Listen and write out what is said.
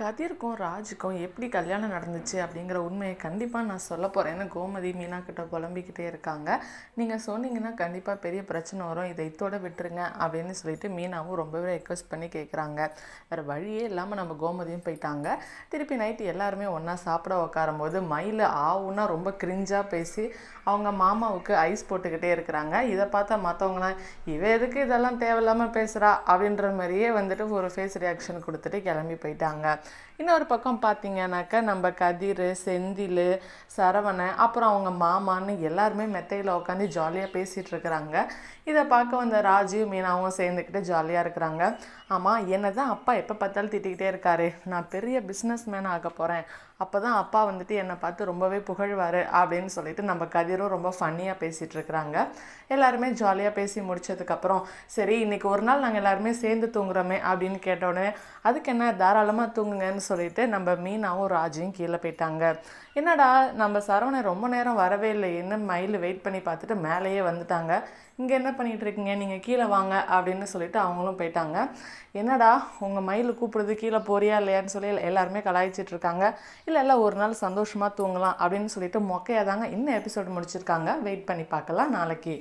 கதிர்க்கும் ராஜுக்கும் எப்படி கல்யாணம் நடந்துச்சு அப்படிங்கிற உண்மையை கண்டிப்பாக நான் சொல்ல போகிறேன்னு கோமதி மீனா கிட்ட புலம்பிக்கிட்டே இருக்காங்க. நீங்கள் சொன்னீங்கன்னா கண்டிப்பாக பெரிய பிரச்சனை வரும். இதை இத்தோட விட்டுருங்க அப்படின்னு சொல்லிட்டு மீனாவும் ரொம்பவே ரெக்வஸ்ட் பண்ணி கேட்குறாங்க வேறு வழியே இல்லாமல் நம்ம கோமதியும் போயிட்டாங்க. திருப்பி நைட்டு எல்லாருமே ஒன்றா சாப்பிட உட்காரும்போது மயில் ஆவுன்னா ரொம்ப கிரிஞ்சாக பேசி அவங்க மாமாவுக்கு ஐஸ் போட்டுக்கிட்டே இருக்கிறாங்க. இதை பார்த்தா மற்றவங்களாம் இவ எதுக்கு இதெல்லாம் தேவையில்லாமல் பேசுகிறா அப்படின்ற மாதிரியே வந்துட்டு ஒரு ஃபேஸ் ரியாக்ஷன் கொடுத்துட்டு கிளம்பி போயிட்டாங்க. இன்னொரு பக்கம் பார்த்தீங்கன்னாக்கா நம்ம கதிர் செந்தில் சரவணன் அப்புறம் அவங்க மாமான்னு எல்லாருமே மெத்தையில் உட்காந்து ஜாலியாக பேசிகிட்டு இருக்கிறாங்க இதை பார்க்க வந்த ராஜீவ் மீனாவும் சேர்ந்துக்கிட்டு ஜாலியாக இருக்கிறாங்க. ஆமாம் என்ன தான் அப்பா எப்போ பார்த்தாலும் திட்டிக்கிட்டே இருக்காரு. நான் பெரிய பிஸ்னஸ் மேன் ஆக போகிறேன் அப்போ தான் அப்பா வந்துட்டு என்னை பார்த்து ரொம்பவே புகழ்வார் அப்படின்னு சொல்லிட்டு நம்ம கதிரும் ரொம்ப ஃபன்னியாக பேசிகிட்டு இருக்கிறாங்க எல்லாருமே ஜாலியாக பேசி முடிச்சதுக்கப்புறம் சரி இன்னைக்கு ஒரு நாள் நாங்கள் எல்லாருமே சேர்ந்து தூங்குறோமே அப்படின்னு கேட்ட உடனே அதுக்கு என்ன? தாராளமாக தூங்குங்கன்னு சொல்லிட்டு நம்ம மீனாவும் ராஜியும் கீழே போயிட்டாங்க. என்னடா நம்ம சரவணன் ரொம்ப நேரம் வரவே இல்லை. என்ன மயில் வெயிட் பண்ணி பார்த்துட்டு மேலேயே வந்துட்டாங்க. இங்கே என்ன பண்ணிகிட்ருக்கீங்க இருக்கீங்க? நீங்கள் கீழே வாங்க அப்படின்னு சொல்லிட்டு அவங்களும் போயிட்டாங்க. என்னடா உங்கள் மயில் கூப்பிடுறது கீழே போறியா இல்லையான்னு சொல்லி எல்லாருமே கலாய்ச்சிட்டு இருக்காங்க. இல்லை இல்லை ஒரு நாள் சந்தோஷமாக தூங்கலாம் அப்படின்னு சொல்லிட்டு மொக்கையாக தாங்க இன்னும் எபிசோடு முடிச்சிருக்காங்க. வெயிட் பண்ணி பார்க்கலாம் நாளைக்கு.